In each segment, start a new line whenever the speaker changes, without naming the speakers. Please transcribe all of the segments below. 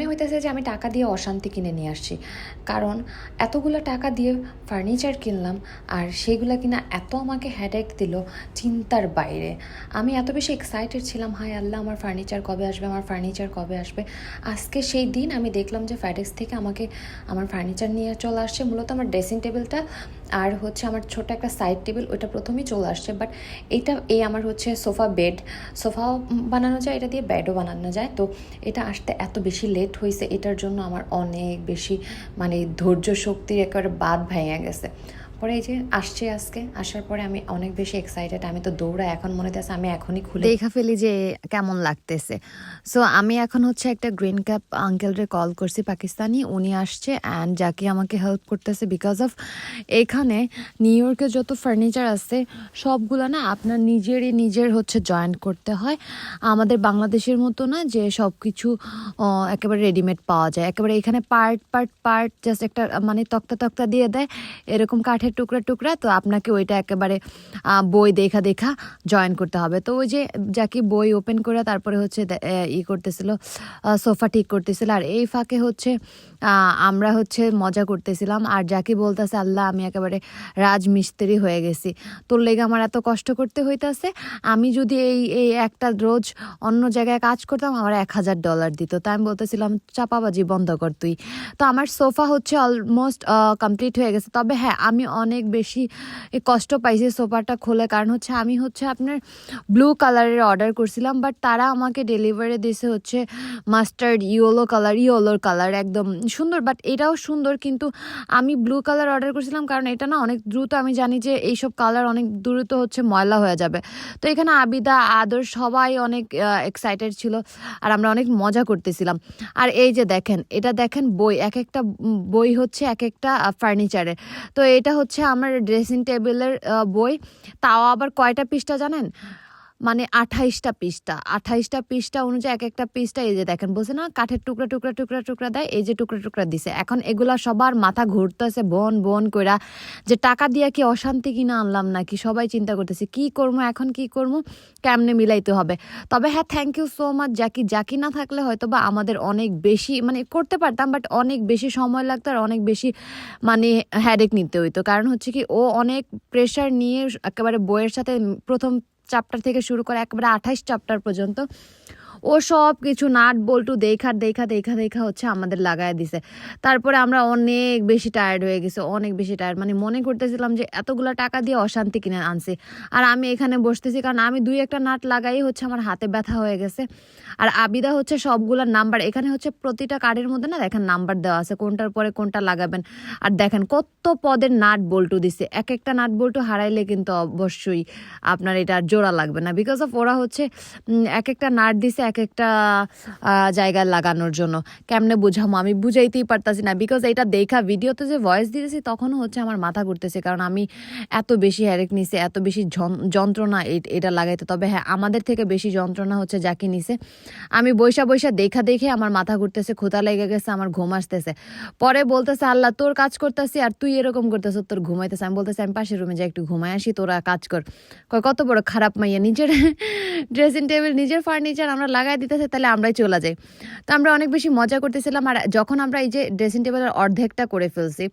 মনে হইতেছে যে আমি টাকা দিয়ে অশান্তি কিনে নিয়ে আসছি। কারণ এতগুলো টাকা দিয়ে ফার্নিচার কিনলাম আর সেইগুলো কিনা এত আমাকে হেডেক দিল চিন্তার বাইরে। আমি এত বেশি এক্সাইটেড ছিলাম, হায় আল্লাহ, আমার ফার্নিচার কবে আসবে, আমার ফার্নিচার কবে আসবে? আজকে সেই দিন আমি দেখলাম যে ফ্যাডেক্স থেকে আমাকে আমার ফার্নিচার নিয়ে চলে আসছে। মূলত আমার ড্রেসিং টেবিলটা আর হচ্ছে আমার ছোট একটা সাইড টেবিল ওইটা প্রথমেই চলে আসছে বাট এইটা এই আমার হচ্ছে সোফা বেড সোফাও বানানো যায়, এটা দিয়ে বেডও বানানো যায়, তো এটা আসতে এত বেশি লেট হয়েছে, এটার জন্য আমার অনেক বেশি মানে ধৈর্য শক্তির একেবারে বাদ ভেঙে গেছে। পরে এই যে আসছে আজকে, আসার পরে আমি অনেক বেশি এক্সাইটেড আমি তো দৌড়া এখন মনে হচ্ছে আমি এখনই খুলে
দেখা ফেলি যে কেমন লাগতেছে। সো আমি এখন হচ্ছে একটা গ্রিন ক্যাপ আঙ্কেলরে কল করছি, পাকিস্তানি, উনি আসছে অ্যান্ড যাকে আমাকে হেল্প করতেছে বিকজ অফ এখানে নিউ ইয়র্কে যত ফার্নিচার আছে, সবগুলো না আপনার নিজেরই নিজের হচ্ছে জয়েন্ট করতে হয়। আমাদের বাংলাদেশের মতো না যে সব কিছু একেবারে রেডিমেড পাওয়া যায়। একেবারে এখানে পার্ট পার্ট পার্ট জাস্ট একটা মানে তক্তা তক্তা দিয়ে দেয়, এরকম কাঠের টুকরা টুকরা, তো আপনাকে ওইটা একেবারে বই দেখা দেখা জয়েন করতে হবে। তো ওই যে যাকে বই ওপেন করে তারপরে হচ্ছে ই করতেছিল সোফা ঠিক করতেছিল। আর এই ফাঁকে হচ্ছে আমরা হচ্ছে মজা করতেছিলাম। আর যাকে বলতেছে, আল্লাহ, আমি একেবারে রাজমিস্ত্রি হয়ে গেছি। তোর লেগে আমার এত কষ্ট করতে হইতাছে, আমি যদি এই এই একটা রোজ অন্য জায়গায় কাজ করতাম, আমার এক হাজার ডলার দিত। তাই আমি বলতেছিলাম, চাপাবাজি বন্ধ কর তুই। তো আমার সোফা হচ্ছে অলমোস্ট কমপ্লিট হয়ে গেছে। তবে হ্যাঁ আমি অনেক বেশি কষ্ট পাইছি সোফাটা খোলে কারণ হচ্ছে আমি হচ্ছে আপনার ব্লু কালারের অর্ডার করছিলাম বাট তারা আমাকে ডেলিভারি দিয়েছে হচ্ছে মাস্টার্ড ইয়েলো কালার ইয়েলোর কালার একদম সুন্দর বাট এটাও সুন্দর কিন্তু আমি ব্লু কালার অর্ডার করছিলাম কারণ এটা না অনেক দ্রুত আমি জানি যে এইসব কালার অনেক দ্রুত হচ্ছে ময়লা হয়ে যাবে। তো এখানে আবিদা, আদর সবাই অনেক এক্সাইটেড ছিল আর আমরা অনেক মজা করতেছিলাম। আর এই যে দেখেন, এটা দেখেন বই এক একটা বই হচ্ছে এক একটা ফার্নিচারের তো এটা হচ্ছে আমার ড্রেসিং টেবিলের বই। তাও আবার কয়টা পৃষ্ঠা জানেন? মানে আঠাইশটা পৃষ্ঠা। আঠাইশটা পৃষ্ঠা অনুযায়ী এক একটা পৃষ্ঠা এই যে দেখেন, বলছে না, কাঠের টুকরা টুকরা টুকরা টুকরা দেয়, এই যে টুকরা টুকরা দিছে। এখন এগুলা সবার মাথা ঘুরতেছে, বন বন কইরা যে টাকা দিয়া কি অশান্তি কিনা আনলাম নাকি? সবাই চিন্তা করতেছে, কি করব এখন কি করব কেমনে মিলাইতে হবে? তবে হ্যাঁ thank you so much Zaki Zaki না থাকলে হয়তো বা আমাদের অনেক বেশি মানে করতে পারতাম বাট অনেক বেশি সময় লাগতো আর অনেক বেশি মানে হ্যাডেক নিতে হইতো। কারণ হচ্ছে কি, ও অনেক প্রেশার নিয়ে একেবারে বইয়ের সাথে প্রথম চ্যাপ্টার থেকে শুরু করে একবারে আঠাইশ চ্যাপ্টার পর্যন্ত। ও সব কিছু নাট বল্টু দেখা দেখা দেখা দেখা হচ্ছে আমাদের লাগায় দিছে। তারপরে আমরা অনেক বেশি টায়ার্ড হয়ে গেছি, অনেক বেশি টায়ার্ড মানে মনে করতেছিলাম যে এতগুলো টাকা দিয়ে অশান্তি কিনে আনছি। আর আমি এখানে বসতেছি, কারণ আমি দুই একটা নাট লাগাই হচ্ছে আমার হাতে ব্যথা হয়ে গেছে। আর আবিদা হচ্ছে সবগুলোর নাম্বার এখানে হচ্ছে প্রতিটা কার্ডের মধ্যে না দেখেন নাম্বার দেওয়া আছে, কোনটার পরে কোনটা লাগাবেন। আর দেখেন কত পদের নাট বল্টু দিছে, এক একটা নাট বল্টু হারাইলে কিন্তু অবশ্যই আপনার এটা জোড়া লাগবে না। বিকজ অফ ওরা হচ্ছে এক একটা নাট দিছে এক একটা জায়গায় লাগানোর জন্য। কেমনে বুঝামো আমি বুঝাইতেই পারতাছি না বিকজ এটা দেখা ভিডিওতে যে ভয়েস দিতেছি তখনও হচ্ছে আমার মাথা ঘুরতেছে কারণ আমি এত বেশি হ্যারেক নিছে, এত বেশি যন্ত্রণা এটা লাগাইতে। তবে হ্যাঁ আমাদের থেকে বেশি যন্ত্রণা হচ্ছে যাকে নিছে। আমি বৈশা বৈশা দেখা দেখে আমার মাথা ঘুরতেছে, ক্ষুধা লেগে গেছে, আমার ঘুম আসতেছে। পরে বলতেছে, আল্লাহ, তোর কাজ করতেছি আর তুই এরকম করতেছ, তোর ঘুমাইতেছে। আমি বলতেছি, আমি পাশের রুমে যাই, একটু ঘুমাই আসি, তোরা কাজ কর। কত বড় খারাপ মাইয়া, নিজের ড্রেসিং টেবিল নিজের ফার্নিচার আমরা লাগাই দিতেছে, তাহলে আমরাই চলে যাই। তো আমরা অনেক বেশি মজা করতেছিলাম আর যখন আমরা এই যে ড্রেসিং টেবিলের অর্ধেকটা করে ফেলছি,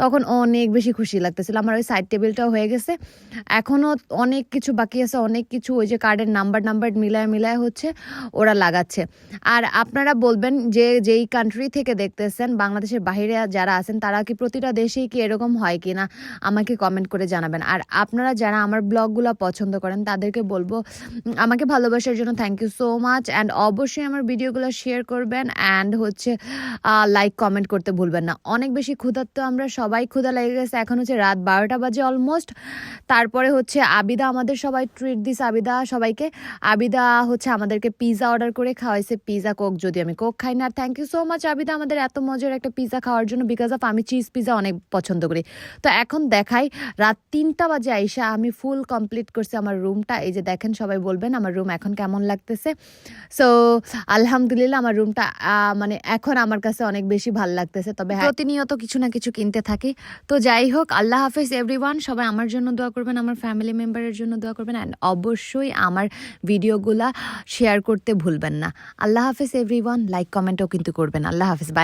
তখন অনেক বেশি খুশি লাগতেছিল। আমার ওই সাইড টেবিলটাও হয়ে গেছে। এখনও অনেক কিছু বাকি আছে, অনেক কিছু ওই যে কার্ডের নাম্বার নাম্বার মিলায় মিলায় হচ্ছে ওরা লাগাচ্ছে। আর আপনারা বলবেন যে যেই কান্ট্রি থেকে দেখতেছেন, বাংলাদেশের বাইরে যারা আছেন, তারা কি প্রতিটা দেশেই কি এরকম হয় কি না আমাকে কমেন্ট করে জানাবেন। আর আপনারা যারা আমার ব্লগগুলো পছন্দ করেন, তাদেরকে বলব, আমাকে ভালোবাসার জন্য thank you so much and অবশ্যই আমার ভিডিওগুলো শেয়ার করবেন অ্যান্ড হচ্ছে লাইক কমেন্ট করতে ভুলবেন না। অনেক বেশি ক্ষুধার্ত আমরা, সবাই ক্ষুধা লেগে গেছে। এখন হচ্ছে রাত বারোটা বাজে অলমোস্ট তারপরে হচ্ছে আবিদা আমাদের সবাই ট্রিট দিস আবিদা সবাইকে। আবিদা হচ্ছে আমাদেরকে পিৎজা অর্ডার করে খাওয়াইছে। পিৎজা কোক যদি আমি কোক খাই না। Thank you so much Abida, আমাদের এত মজার একটা পিৎজা খাওয়ার জন্য বিকজ অফ আমি চিজ পিৎজা অনেক পছন্দ করি। তো এখন দেখাই, রাত তিনটা বাজে আইসা আমি ফুল কমপ্লিট করছি আমার রুমটা এই যে দেখেন সবাই বলবেন আমার রুম এখন কেমন লাগতেছে। সো আলহামদুলিল্লাহ আমার রুমটা মানে এখন আমার কাছে অনেক বেশি ভালো লাগতেছে তবে হ্যাঁ, প্রতিনিয়ত কিছু না কিছু কিনতে থাকি। তো যাই হোক আল্লাহ হাফেজ এভরিওয়ান সবাই আমার জন্য দোয়া করবেন আমার ফ্যামিলি মেম্বারের জন্য দোয়া করবেন অ্যান্ড অবশ্যই আমার ভিডিওগুলা শেয়ার করতে ভুলবেন না। আল্লাহ হাফেজ এভরিওয়ান লাইক কমেন্টও কিন্তু করবেন। আল্লাহ হাফিজ বাই